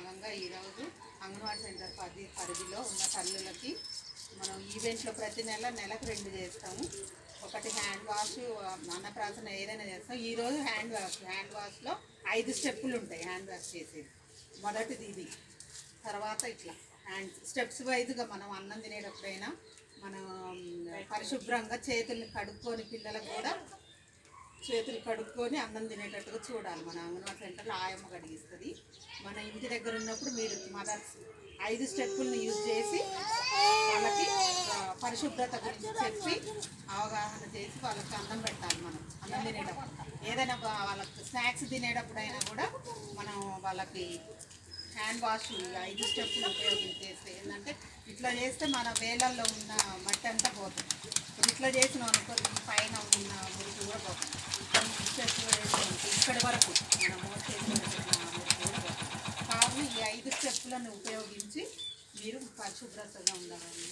భాగంగా ఈరోజు అంగన్వాడీ సెంటర్ పది పరిధిలో ఉన్న తల్లులకి మనం ఈవెంట్లో ప్రతి నెల నెలకు రెండు చేస్తాము. ఒకటి హ్యాండ్ వాష్ అన్నప్రాసన ఏదైనా చేస్తాం. ఈరోజు హ్యాండ్ వాష్ హ్యాండ్ వాష్లో ఐదు స్టెప్పులు ఉంటాయి హ్యాండ్ వాష్ చేసేది. మొదటిది ఇది. తర్వాత ఇట్లా హ్యాండ్ స్టెప్స్ వైజ్గా మనం అన్నం తినేటప్పుడైనా మనం పరిశుభ్రంగా చేతుల్ని కడుక్కొని పిల్లలకు కూడా చేతులు కడుక్కొని అన్నం తినేటట్టుగా చూడాలి. మన అంగన్వాడీ సెంటర్లో ఆయమ్మ కడిగిస్తుంది. మన ఇంటి దగ్గర ఉన్నప్పుడు మీరు మదర్స్ ఐదు స్టెప్పుల్ని యూజ్ చేసి వాళ్ళకి పరిశుభ్రత గురించి చెప్పి అవగాహన చేసి వాళ్ళకి అన్నం పెట్టాలి మనం. అన్నం తినేటప్పుడు. ఏదైనా వాళ్ళకి స్నాక్స్ తినేటప్పుడైనా కూడా మనం వాళ్ళకి హ్యాండ్ వాష్ ఐదు స్టెప్పులు ఉపయోగించేస్తే ఏంటంటే ఇట్లా చేస్తే మన వేలల్లో ఉన్న మట్టి అంతా పోతుంది. ఇట్లా చేసిన అనుకో పైన ఉన్న మురికి కూడా పోతుంది. స్టెప్ స్టెప్లు వేసుకుంటే ఇక్కడి వరకు మన మోచేతి వరకు ఉన్న మురికి కూడా పోతుంది కావున ఈ ఐదు స్టెప్పులను ఉపయోగించి మీరు పరిశుభ్రతగా ఉండాలని